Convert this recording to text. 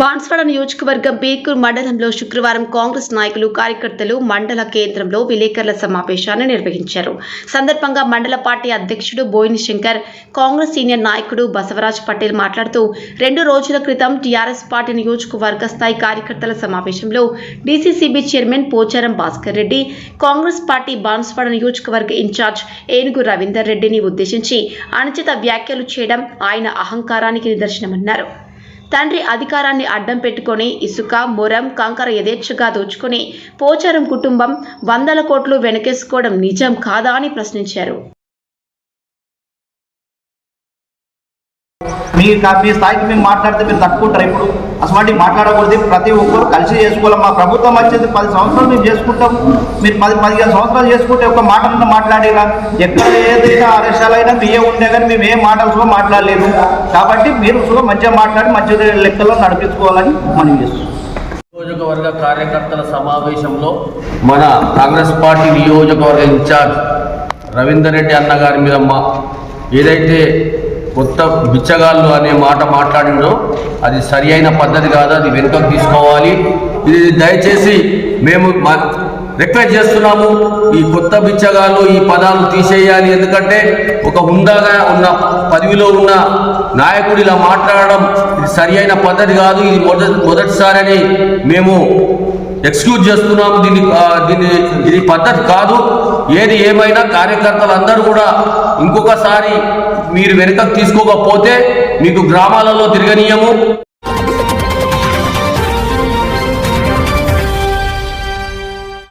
బాన్స్వాడ నియోజకవర్గం బీకూర్ మండలంలో శుక్రవారం కాంగ్రెస్ నాయకులు కార్యకర్తలు మండల కేంద్రంలో విలేకరుల సమావేశాన్ని నిర్వహించారు. సందర్భంగా మండల పార్టీ అధ్యక్షుడు బోయిని శంకర్ కాంగ్రెస్ సీనియర్ నాయకుడు బసవరాజ్ పటేల్ మాట్లాడుతూ రెండు రోజుల క్రితం టీఆర్ఎస్ పార్టీ నియోజకవర్గ స్థాయి కార్యకర్తల సమావేశంలో DCCB chairman Pocharam Bhaskar Reddy Congress party Banswada నియోజకవర్గ ఇన్ఛార్జ్ ఏనుగు రవీందర్ రెడ్డిని ఉద్దేశించి అనుచిత వ్యాఖ్యలు చేయడం ఆయన అహంకారానికి నిదర్శనమన్నారు. తండ్రి అధికారాన్ని అడ్డం పెట్టుకొని ఇసుక మురం కంకర యథేచ్ఛగా దోచుకుని పోచారం కుటుంబం వందల కోట్లు వెనకేసుకోవడం నిజం కాదా అని ప్రశ్నించారు. మీ మీ స్థాయికి మేము మాట్లాడితే మీరు తట్టుకుంటారు ఇప్పుడు. అసలు మాట్లాడకూడదు. ప్రతి ఒక్కరు కలిసి చేసుకోవాలి? మా ప్రభుత్వం వచ్చేది పది సంవత్సరాలు మేము చేసుకుంటాం. మీరు పది పదిహేను సంవత్సరాలు చేసుకుంటే ఒక మాట మీద మాట్లాడినా ఎక్కడ ఏదైనా ఆదేశాలైనా బియ్యం ఉండే కానీ మేము ఏ మాటలు కూడా మాట్లాడలేదు. కాబట్టి మీరు కూడా మంచిగా మాట్లాడి మంచి లెక్కలో నడిపించుకోవాలని మనం చేస్తున్నాం. నియోజకవర్గ కార్యకర్తల సమావేశంలో మన కాంగ్రెస్ పార్టీ నియోజకవర్గ ఇన్ఛార్జ్ రవీందర్ రెడ్డి అన్న గారి మీద మా ఏదైతే కొత్త బిచ్చగాళ్ళు అనే మాట మాట్లాడిండో అది సరి అయిన పద్ధతి కాదు అది వెనుకకు తీసుకోవాలి. ఇది దయచేసి మేము రిక్వెస్ట్ చేస్తున్నాము ఈ కొత్త బిచ్చగాళ్ళు ఈ పదాలు తీసేయాలి. ఎందుకంటే ఒక హుందాగా ఉన్న పదవిలో ఉన్న నాయకుడు ఇలా మాట్లాడడం ఇది సరి అయిన పద్ధతి కాదు ఇది మొదటి అని మేము ఎక్స్క్యూజ్ చేస్తున్నాము. దీన్ని దీన్ని ఇది పద్ధతి కాదు. ఏది ఏమైనా కార్యకర్తలు అందరూ కూడా ఇంకొకసారి మీరు వెనుకకు తీసుకోకపోతే మీకు గ్రామాలలో తిరగనీయము.